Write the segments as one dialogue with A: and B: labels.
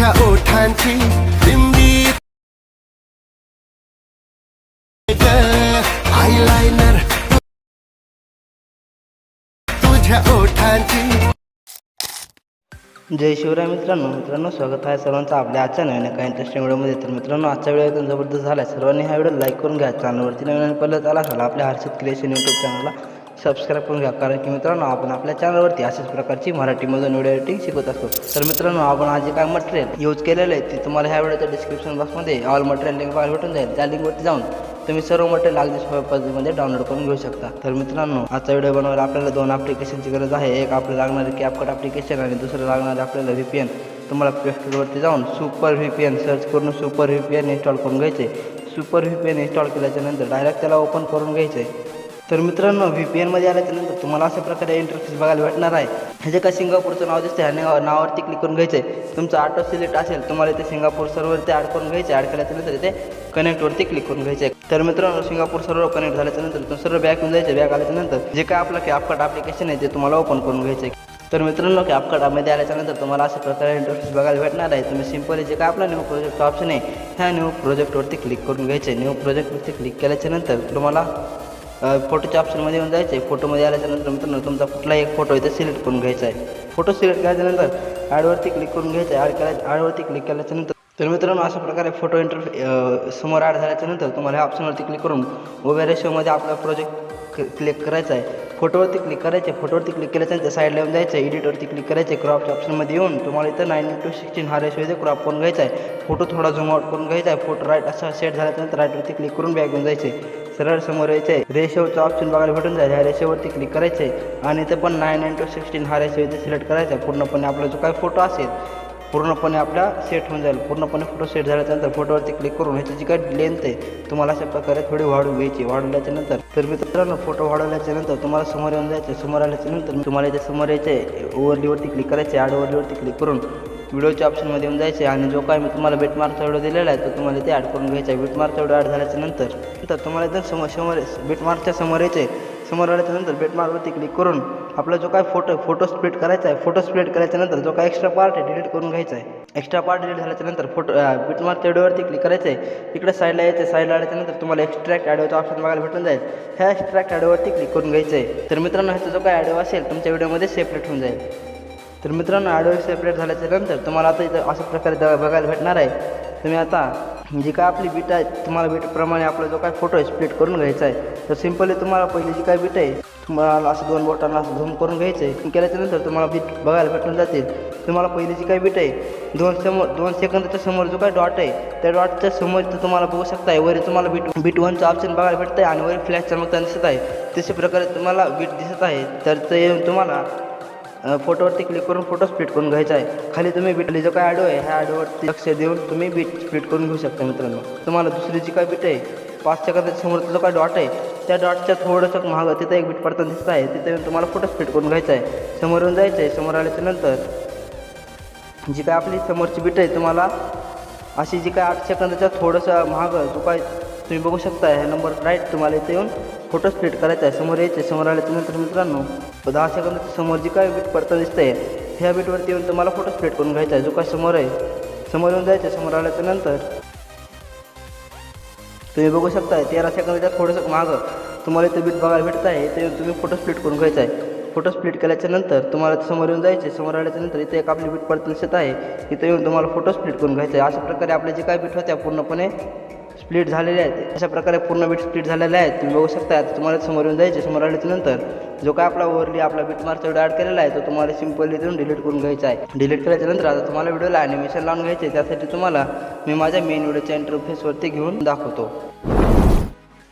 A: तुझ्या ओठांची बिंदी आयलाइनर तुझ्या ओठांची.
B: जय शिवराय मित्रांनो. मित्रांनो स्वागत आहे सर्वांचं आपल्या आजच्या नवीन एका इंटरेस्टिंग व्हिडिओमध्ये तर मित्रांनो आजचा व्हिडिओ एकदम जबरदस्त झाला आहे सर्वांनी हा व्हिडिओ लाईक करून घ्या. चॅनलवरती नवीन पहिलं आला झाला आपल्या हर्षद क्रिएशन यूट्यूब चॅनलला सबस्क्राईब करून घ्या. कारण की मित्रांनो आपण आपल्या चॅनलवरती अशाच प्रकारची मराठीमधून व्हिडिओ एडिटिंग शिकत असतो. तर मित्रांनो आपण आज जे काय मटेरियल यूज केलेलं आहे ते तुम्हाला ह्या व्हिडिओच्या डिस्क्रिप्शन बॉक्समध्ये ऑल मटेरियल लिंक बघायला भेटून जाईल. त्या लिंकवरती जाऊन तुम्ही सर्व मटेरियल अगदी सोप्या पद्धतीमध्ये डाउनलोड करून घेऊ शकता. तर मित्रांनो आजचा व्हिडिओ बनवायला आपल्याला दोन ॲप्लिकेशनची गरज आहे. एक आपल्याला लागणारे कॅपकट ॲप्लिकेशन आणि दुसरं लागणारे आपल्याला व्ही पी एन तुम्हाला प्लेस्टोरवरती जाऊन super V P N search करून super V P N install करून घ्यायचे super V P N install केल्याच्यानंतर डायरेक्ट त्याला ओपन करून घ्यायचे तर मित्रांनो व्ही पी एनमध्ये आल्याच्यानंतर तुम्हाला अशा प्रकारे इंटरफेस बघायला भेटणार आहे. हे जे काय सिंगापूरचं नाव दिसतं ह्या नाव- नावावरती क्लिक करून घ्यायचं आहे तुमचं ऑटो सिलेक्ट असेल तुम्हाला इथे सिंगापूर सर्वरती ॲड करून घ्यायचे ॲड केल्याच्यानंतर इथे कनेक्टवरती क्लिक करून घ्यायचे आहे. तर मित्रांनो सिंगापूर सर्व कनेक्ट झाल्याच्यानंतर तुम्ही सर्व बॅक येऊन जायचं. बॅक आल्याच्यानंतर जे काय आपलं कॅपकट ॲप्लिकेशन आहे ते तुम्हाला ओपन करून घ्यायचं आहे तर मित्रांनो कॅपकटामध्ये आल्याच्यानंतर तुम्हाला अशा प्रकारे इंटरफेस बघायला भेटणार आहे. तुम्ही सिम्पली जे काय आपला न्यू प्रोजेक्ट ऑप्शन आहे ह्या न्यू प्रोजेक्टवरती क्लिक करून घ्यायचे न्यू प्रोजेक्टवरती क्लिक केल्याच्यानंतर तुम्हाला फोटोच्या ऑप्शनमध्ये येऊन जायचं आहे फोटोमध्ये आल्याच्यानंतर मित्रांनो तुमचा कुठलाही एक फोटो इथे सिलेक्ट करून घ्यायचा आहे. फोटो सिलेक्ट केल्याच्यानंतर ॲडवरती क्लिक करून घ्यायचं आहे. ॲड करायचं ॲडवरती क्लिक केल्याच्यानंतर तर मित्रांनो अशा प्रकारे फोटो इंटरफे समोर ॲड झाल्याच्यानंतर तुम्हाला ह्या ऑप्शनवरती क्लिक करून उभ्या रेशोमध्ये आपला प्रोजेक्ट क्लिक करायचा आहे. फोटोवरती क्लिक करायचे. फोटोवरती क्लिक केल्याच्यानंतर साईडला येऊन जायचं आहे. एडिटवरती क्लिक करायचे. क्रॉपच्या ऑप्शनमध्ये येऊन तुम्हाला इथं नाईन टू सिक्स्टीन हा रेशो इथे क्रॉप करून घ्यायचा आहे. फोटो थोडा झूम आउट करून घ्यायचा आहे. फोटो राईट असा सेट झाल्याच्यानंतर राईटवरती क्लिक करून बॅग घेऊन जायचे. सरळ समोर यायचं. आहे रेशोचं ऑप्शन बघायला भेटून जाईल. ह्या रेशोवरती क्लिक करायचं. आहे आणि ते पण नाईन इंटू सिक्स्टीन हा रेशो इथे सिलेक्ट करायचा. आहे पूर्णपणे आपला जो काही फोटो असेल पूर्णपणे आपला सेट होऊन जाईल. पूर्णपणे फोटो सेट झाल्याच्यानंतर फोटोवरती क्लिक करून ह्याची जी काही लेंथ आहे तुम्हाला अशा प्रकारे थोडी वाढवून घ्यायची वाढवल्याच्या नंतर तर मित्रांनो फोटो वाढवल्याच्या नंतर तुम्हाला समोर येऊन जायचं. समोर आल्याच्यानंतर तुम्हाला इथे समोर यायचे. ओव्हरलीवरती क्लिक करायचे. ॲड ओव्हरलीवरती क्लिक करून व्हिडिओच्या ऑप्शनमध्ये येऊन जायचे आणि जो काय मी तुम्हाला बेटमार्कचा व्हिडिओ दिलेला आहे तो तुम्हाला ते ॲड करून घ्यायचा आहे. बेटमार्कचा व्हिडिओ ॲड झाल्याच्यानंतर तुम्हाला एकदम समोर समोर बेटमार्कच्या समोर यायचे समोर आल्याच्यानंतर बेटमार्कवरती क्लिक करून आपला जो काय फोटो फोटो स्प्लिट करायचा आहे फोटो स्प्लिट करायच्यानंतर जो काय एक्स्ट्रा पार्ट आहे डिलीट करून घ्यायचा आहे. एक्स्ट्रा पार्ट डिलीट झाल्याच्यानंतर फोटो बिटमार्क व्हिडिओवरती क्लिक करायचं आहे इकडे साईडला यायचं साईडला आल्याच्यानंतर तुम्हाला एक्स्ट्रॅक्ट ॲडिओचा ऑप्शन बघायला भेटून जाईल. ह्या एक्स्ट्रॅक्ट ॲडिओवरती क्लिक करून घ्यायचं आहे तर मित्रांनो ह्याचा जो काय ॲडिओ असेल तुमच्या व्हिडिओमध्ये सेपरेट होऊन जाईल. तर मित्रांनो ॲडवाईस सेपरेट झाल्याच्यानंतर तुम्हाला आता इथं अशा प्रकारे द- बघायला भेटणार आहे. तुम्ही आता जी काय आपली बीट आहे तुम्हाला बीटप्रमाणे आपला जो काय फोटो आहे स्प्लिट करून घ्यायचा आहे. तर सिम्पली तुम्हाला पहिली जी काय बीट आहे तुम्हाला असं दोन बोटांना असं झूम करून घ्यायचं आहे. केल्याच्यानंतर तुम्हाला बीट बघायला भेटून जातील. तुम्हाला पहिली जी काय बीट आहे दोन समोर दोन सेकंदाच्या समोर जो काय डॉट आहे त्या डॉटच्या समोर तर तुम्हाला बघू शकताय वरी तुम्हाला बीट बीट वनचं ऑप्शन बघायला भेटतं आहे आणि वरी फ्लॅश चमकताना दिसत आहे. तशा प्रकारे तुम्हाला बीट दिसत आहे. तर ते तुम्हाला फोटोवरती क्लिक करून फोटो स्प्लिट करून घ्यायचा आहे. खाली तुम्ही बिटली जो काय ॲडो आहे ह्या ॲडोवरती लक्ष देऊन तुम्ही बीट स्प्लिट करून घेऊ शकता मित्रांनो. तुम्हाला दुसरी जी काय बीट आहे पाच सेकंदाच्या समोर जो काय डॉट आहे त्या डॉटच्या थोडंसं महाग तिथं एक बीट पडताना दिसत आहे. तिथे येऊन तुम्हाला फोटो स्प्लिट करून घ्यायचा आहे. समोर येऊन जायचं आहे समोर आल्याच्यानंतर जी काय आपली समोरची बीट आहे तुम्हाला अशी जी काय आठ सेकंदाच्या थोडंसं महाग जो काय तुम्ही बघू शकता ह्या नंबर राईट तुम्हाला इथे येऊन फोटो स्प्लिट करायचा आहे. समोर यायचं आहे समोर आल्याच्यानंतर मित्रांनो दहा सेकंदाच्या समोर जी काय बीट पडताना दिसते ह्या बीटवरती येऊन तुम्हाला फोटो स्प्लिट करून घ्यायचा आहे. जो काय समोर आहे समोर येऊन जायचं समोर आल्याच्यानंतर तुम्ही बघू शकता तेरा सेकंदाच्या थोडंसं मागं तुम्हाला इथं बीट बघायला भेटत आहे. ते येऊन तुम्ही फोटो स्प्लिट करून घ्यायचा आहे. फोटो स्प्लिट केल्याच्यानंतर तुम्हाला समोर येऊन जायचे समोर आल्याच्यानंतर इथे एक आपली बीट पडताना दिसत आहे. इथं येऊन तुम्हाला फोटो स्प्लिट करून घ्यायचा आहे. अशा प्रकारे आपले जे काय बीट होत्या पूर्णपणे स्प्लिट झालेले आहेत. अशा प्रकारे पूर्ण बीट स्प्लिट झालेले आहेत तुम्ही बघू शकता आता तुम्हाला समोर येऊन जायचे समोर आल्याच्यानंतर जो काय आपला ओव्हरली आपला बीट मार्च व्हिडिओ ॲड केलेला आहे तो तुम्हाला सिम्पली इथून डिलीट करून घ्यायचा आहे. डिलीट केल्याच्यानंतर आता तुम्हाला व्हिडिओला ॲनिमेशन लावून घ्यायचे आहे. त्यासाठी तुम्हाला मी माझ्या मेन व्हिडिओच्या इंटरफेसवरती घेऊन दाखवतो.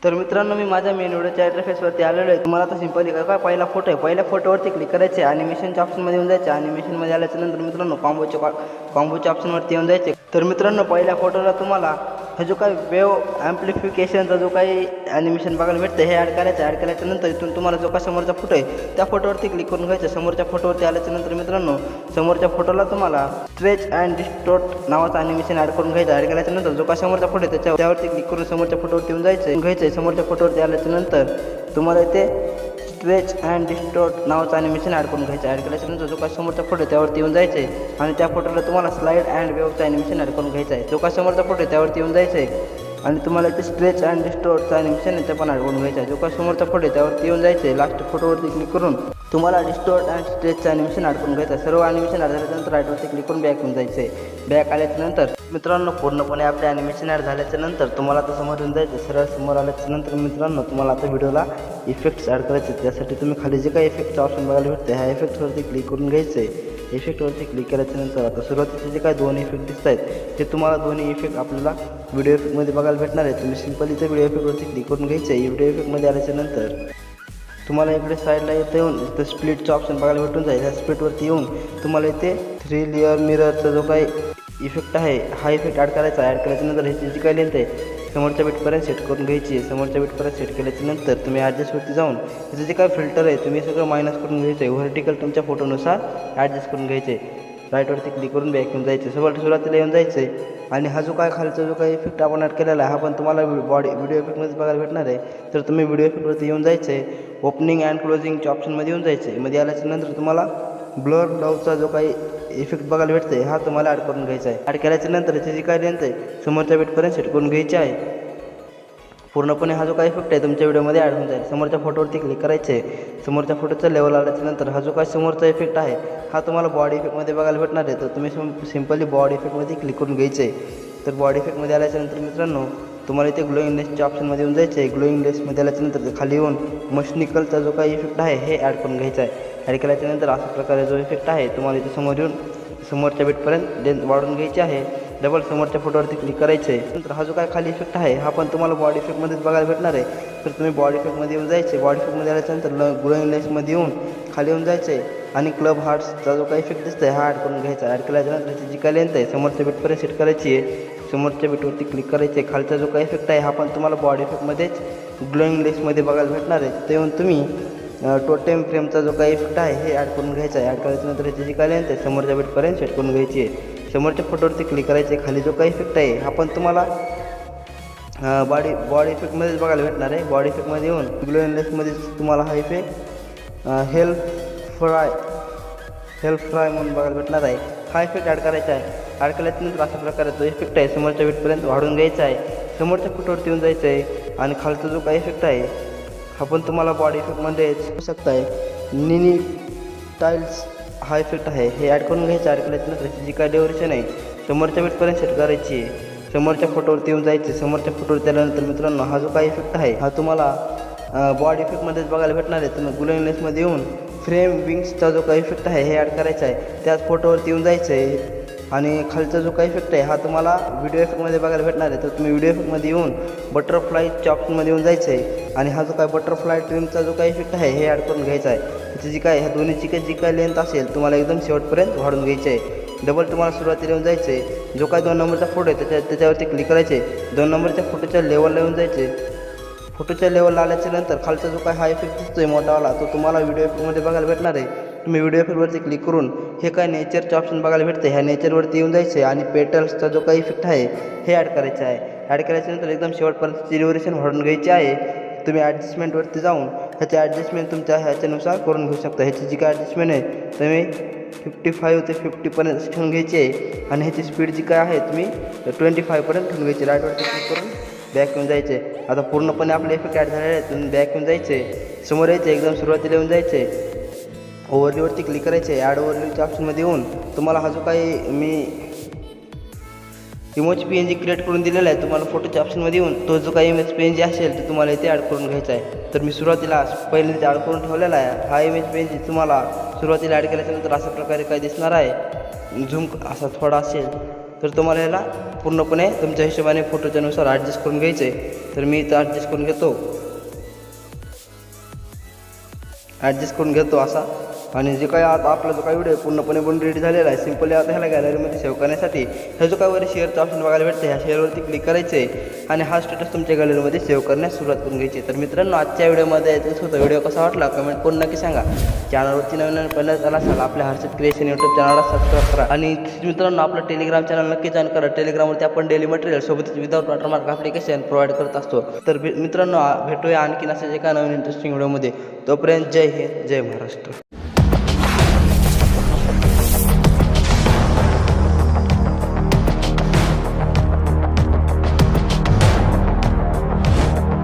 B: तर मित्रांनो मी माझ्या मेन व्हिडिओच्या इंटरफेसवरती आलेलो आहे. तुम्हाला आता सिंपली काय काय पहिला फोटो आहे? पहिल्या फोटोवरती क्लिक करायचे. ॲनिमेशनच्या ऑप्शनमध्ये येऊन जायचे. ॲनिमेशनमध्ये आल्याच्यानंतर मित्रांनो कॉम्बोच्या कॉम्बोच्या ऑप्शनवरती येऊन जायचे. तर मित्रांनो पहिल्या फोटोला तुम्हाला हा जो काही वेव ॲम्प्लिफिकेशनचा जो काही ॲनिमेशन बघायला भेटतं हे ॲड करायचं ॲड केल्याच्यानंतर इथून तुम्हाला जो का समोरचा फोटो आहे त्या फोटोवरती क्लिक करून घ्यायचं. समोरच्या फोटोवरती आल्याच्यानंतर मित्रांनो समोरच्या फोटोला तुम्हाला स्ट्रेच अँड डिस्टोट नावाचं ॲनिमेशन ॲड करून घ्यायचं. ॲड केल्याच्यानंतर जो का समोरचा फोटो आहे त्याच्या त्यावरती क्लिक करून समोरच्या फोटोवरती येऊन जायचं. घ्यायचं आहे समोरच्या फोटोवरती आल्याच्यानंतर तुम्हाला इथे स्ट्रेच अँड डिस्टोर्ट नावाचं ॲनिमेशन ॲड करून घ्यायचं. ॲड केल्याच्यानंतर जो काय समोरचा फोटो आहे त्यावरती येऊन जायचं आहे आणि त्या फोटोला तुम्हाला स्लाईड अँड वेवचं ॲनिमेशन ॲड करून घ्यायचं आहे जो काय समोरचा फोटो आहे त्यावरती येऊन जायचं आहे आणि तुम्हाला इथे स्ट्रेच अँड डिस्टोर्टचं ॲनिमेशन आहे ते पण ॲड करून घ्यायचं आहे जो काय समोरचा फोटो आहे त्यावरती येऊन जायचं आहे लास्ट फोटोवरती क्लिक करून. तुम्हाला डिस्टोर्ट अँड स्ट्रेचचं ॲनिमेशन अडकून घ्यायचं सर्व ॲनिमेशन ॲड झाल्यानंतर राईटवरती क्लिक करून बॅक येऊन जायचं आहे बॅक आल्याच्यानंतर मित्रांनो पूर्णपणे आपले ॲनिमेशन ॲड झाल्याच्यानंतर तुम्हाला आता समोर येऊन जायचं सरळ समोर आल्याच्यानंतर मित्रांनो तुम्हाला आता व्हिडिओला इफेक्ट्स ॲड करायचे आहेत. त्यासाठी तुम्ही खाली जे काही इफेक्टचं ऑप्शन बघायला भेटते ह्या इफेक्टवरती क्लिक करून घ्यायचं आहे इफेक्टवरती क्लिक केल्याच्यानंतर आता सुरुवातीचे जे काही दोन इफेक्ट दिसत आहेत ते तुम्हाला दोन्ही इफेक्ट आपल्याला व्हिडिओ इफेक्टमध्ये बघायला भेटणार आहे तुम्ही सिंपल इथे व्हिडिओ इफेक्टवरती क्लिक करून घ्यायचं आहे व्हिडिओ इफेक्टमध्ये आल्याच्यानंतर तुम्हाला इकडे साईडला इथं येऊन इथं स्प्लिटचं ऑप्शन बघायला भेटून जाईल. ह्या स्प्लिटवरती येऊन तुम्हाला इथे थ्री लेअर मिररचा जो काही इफेक्ट आहे हा इफेक्ट ॲड करायचा ॲड केल्याच्यानंतर ह्याची जी काही लेंथ आहे समोरच्या बीटपर्यंत सेट करून घ्यायची आहे. समोरच्या बीटपर्यंत सेट केल्याच्यानंतर तुम्ही ॲडजस्टवरती जाऊन इथं जे काय फिल्टर आहे तुम्ही सगळं मायनस करून घ्यायचं आहे. व्हर्टिकल तुमच्या फोटोनुसार ॲडजस्ट करून घ्यायचे राईटवरती क्लिक करून बॅक येऊन जायचं सगळं सुरुवातीला येऊन जायचं आहे. आणि हा जो काय खालचा जो काही इफेक्ट आपण ॲड केलेला आहे हा पण तुम्हाला बॉडी व्हिडिओ इफेक्टमध्ये बघायला भेटणार आहे. तर तुम्ही व्हिडिओ इफेक्टवरती येऊन जायचं आहे. ओपनिंग अँड क्लोजिंगच्या ऑप्शनमध्ये येऊन जायचं आहे मध्ये आल्याच्यानंतर तुम्हाला ब्लर ब्लाऊजचा जो काही इफेक्ट बघायला भेटते हा तुम्हाला ॲड करून घ्यायचा आहे. ॲड केल्याच्यानंतर जी काय लेंथ आहे समोरच्या वेटपर्यंत सेट करून घ्यायची आहे. पूर्णपणे हा जो काही इफेक्ट आहे तुमच्या व्हिडिओमध्ये ॲड होऊन जाईल. समोरच्या फोटोवरती क्लिक करायचे. आहे समोरच्या फोटोचा लेवल आल्याच्यानंतर हा जो काही समोरचा इफेक्ट आहे हा तुम्हाला बॉडी इफेक्टमध्ये बघायला भेटणार आहे. तर तुम्ही सिम सिम्पली बॉडी इफेक्टमध्ये क्लिक करून घ्यायचे. आहे तर बॉडी इफेक्टमध्ये आल्याच्यानंतर मित्रांनो तुम्हाला इथे ग्लोईंग लेसच्या ऑप्शनमध्ये येऊन जायचं आहे ग्लोईंग लेसमध्ये आल्याच्यानंतर खाली येऊन मशनिकलचा जो काही इफेक्ट आहे हे ॲड करून घ्यायचा आहे ॲड केल्याच्यानंतर अशा प्रकारे जो इफेक्ट आहे तुम्हाला इथे समोर येऊन समोरच्या बेटपर्यंत लेन वाढून घ्यायची आहे. डबल समोरच्या फोटोवरती क्लिक करायचं आहे नंतर हा जो काय खाली इफेक्ट आहे हा पण तुम्हाला बॉडी इफेक्टमध्येच बघायला भेटणार आहे. तर तुम्ही बॉडी इफेक्टमध्ये येऊन जायचे बॉडी इफेक्टमध्ये आल्याच्यानंतर ल ग्लोईंग लेसमध्ये येऊन खाली येऊन जायचं आहे आणि क्लब हार्ट्सचा जो काही इफेक्ट दिसतो आहे हा ॲड करून घ्यायचा. ॲड केल्याच्यानंतर त्याची जी काय लेंथ आहे समोरच्या बेटपर्यंत सेट करायची आहे. समोरच्या बीटवरती क्लिक करायचे आहे खालचा जो काही इफेक्ट आहे हा पण तुम्हाला बॉडी इफेक्टमध्येच ग्लोईंग लेसमध्ये बघायला भेटणार आहे. ते येऊन तुम्ही टोटेम फ्रेमचा जो काही इफेक्ट आहे हे ॲड करून घ्यायचा आहे. ॲड करायच्यानंतर ह्याची जी काय लेंथ आहे समोरच्या बीटपर्यंत सेट करून घ्यायची आहे. समोरच्या फोटोवरती क्लिक करायचे आहे. खाली जो काही इफेक्ट आहे हा पण तुम्हाला बॉडी बॉडी इफेक्टमध्येच बघायला भेटणार आहे. बॉडी इफेक्टमध्ये येऊन ग्लोईंग लेसमध्येच तुम्हाला हा effect help fry help fry म्हणून बघायला भेटणार आहे. हा इफेक्ट ॲड करायचा आहे. ॲड अशा प्रकारे जो इफेक्ट आहे. समोरच्या वेटपर्यंत वाढून घ्यायचा आहे. समोरच्या फोटोवरती येऊन जायचं आहे. आणि खालचा जो काही इफेक्ट आहे हा पण तुम्हाला बॉडी इफेक्टमध्येच होऊ शकता आहे. निनी टाईल्स हा इफेक्ट आहे. हे ॲड करून घ्यायचं. ॲड केल्याच्यानंतर जी काय डेकोरेशन आहे समोरच्या वेटपर्यंत सेट करायची आहे. समोरच्या फोटोवरती येऊन जायचे समोरच्या फोटोवरती आल्यानंतर मित्रांनो हा जो काही इफेक्ट आहे हा तुम्हाला बॉडी इफेक्टमध्येच बघायला भेटणार आहे. तुम्ही गुलनेसमध्ये येऊन फ्रेम विंग्सचा जो काही इफेक्ट आहे हे ॲड करायचा आहे. त्याच फोटोवरती येऊन जायचं आहे. आणि खालचा जो काही इफेक्ट आहे हा तुम्हाला व्हिडिओ इफेक्टमध्ये बघायला भेटणार आहे. तर तुम्ही व्हिडिओ इफेक्टमध्ये येऊन बटरफ्लायच्या ऑप्शनमध्ये येऊन जायचं आहे. आणि हा जो काय बटरफ्लाय ट्रिमचा जो काही इफेक्ट आहे हे ॲड करून घ्यायचा आहे. त्याची जी काय ह्या दोन्हीची काय जी काय लेंथ असेल तुम्हाला एकदम शेवटपर्यंत वाढून घ्यायची आहे. डबल तुम्हाला सुरुवातीला येऊन जायचं आहे. जो काय दोन नंबरचा फोटो आहे त्याच्या त्याच्यावरती क्लिक करायचे दोन नंबरच्या फोटोच्या लेवलला येऊन जायचे फोटोच्या लेवलला आल्याच्यानंतर खालचा जो काय हा इफेक्ट दिसतोय मोठावाला तो तुम्हाला व्हिडिओ इफेक्टमध्ये बघायला भेटणार आहे. तुम्ही व्हिडिओ इफेक्टवरती क्लिक करून हे काय नेचरचे ऑप्शन बघायला भेटते ह्या नेचरवरती येऊन जायचं आहे आणि पेटल्सचा जो काही इफेक्ट आहे हे ॲड करायचं आहे. ॲड करायच्यानंतर एकदम शेवटपर्यंत ड्युरेशन वाढून घ्यायची आहे. तुम्ही ॲडजस्टमेंटवरती जाऊन ह्याचे ॲडजस्टमेंट तुमच्या ह्याच्यानुसार करून घेऊ शकता. ह्याची जी काय ॲडजस्टमेंट आहे तुम्ही फिफ्टी फाईव्ह ते फिफ्टीपर्यंत ठेवून घ्यायची आहे आणि ह्याची स्पीड जी काय आहे तुम्ही ट्वेंटी फायपर्यंत ठेवून घ्यायची. राईटवरती क्लिक करून बॅक येऊन जायचे. आता पूर्णपणे आपले इफेक्ट ॲड झालेले आहेत तुम्ही बॅक येऊन जायचे. समोर यायचे एकदम सुरुवातीला येऊन जायचे. ओव्हरलीवरती क्लिक करायचे ॲड ओव्हरलीवच्या ऑप्शनमध्ये येऊन तुम्हाला हा जो काही मी emoji P N G create करून दिलेला आहे तुम्हाला फोटोच्या ऑप्शनमध्ये येऊन तो जो काही इमेज पी एन जी असेल तो तुम्हाला इथे ॲड करून घ्यायचा आहे. तर मी सुरुवातीला पहिले इथे ॲड करून ठेवलेला आहे. हा इमेज पी एन जी तुम्हाला सुरुवातीला ॲड केल्याच्यानंतर अशा प्रकारे काय दिसणार आहे? झूम असा थोडा असेल तर तुम्हाला याला पूर्णपणे तुमच्या हिशोबाने फोटोच्यानुसार ॲडजस्ट करून घ्यायचं आहे. तर मी इथं ॲडजस्ट करून घेतो. ॲडजस्ट करून घेतो असा. आणि जे काही आता आपला जो काही व्हिडिओ पूर्णपणे बनून रेडी झालेला आहे. सिम्पली आता ह्याला गॅलरीमध्ये सेव्ह करण्यासाठी ह्या जो काय वर शेअरचा ऑप्शन बघायला भेटतं ह्या शेअरवरती क्लिक करायचं आहे आणि हा स्टेटस तुमच्या गॅलरीमध्ये सेव्ह करण्यास सुरुवात करून घ्यायची तर मित्रांनो आजच्या व्हिडिओमध्ये यायचं होतं व्हिडिओ कसा वाटला? कमेंट करून नक्की सांगा. चॅनलवरती नवीन नवीन पहिल्या झाला असाल आपल्या हर्षद क्रिएशन यूट्यूब चॅनलला सबस्क्राईब करा. आणि मित्रांनो आपलं टेलिग्राम चॅनल नक्की जॉईन करा. टेलिग्रामवरती आपण डेली मटेरियल सोबतच विदाउट वॉटरमार्क ॲप्लिकेशन प्रोव्हाइड करत असतो. तर मित्रांनो भेटूया आणखीन असेच एका नवीन इंटरेस्टिंग व्हिडिओमध्ये तोपर्यंत जय हिंद जय महाराष्ट्र.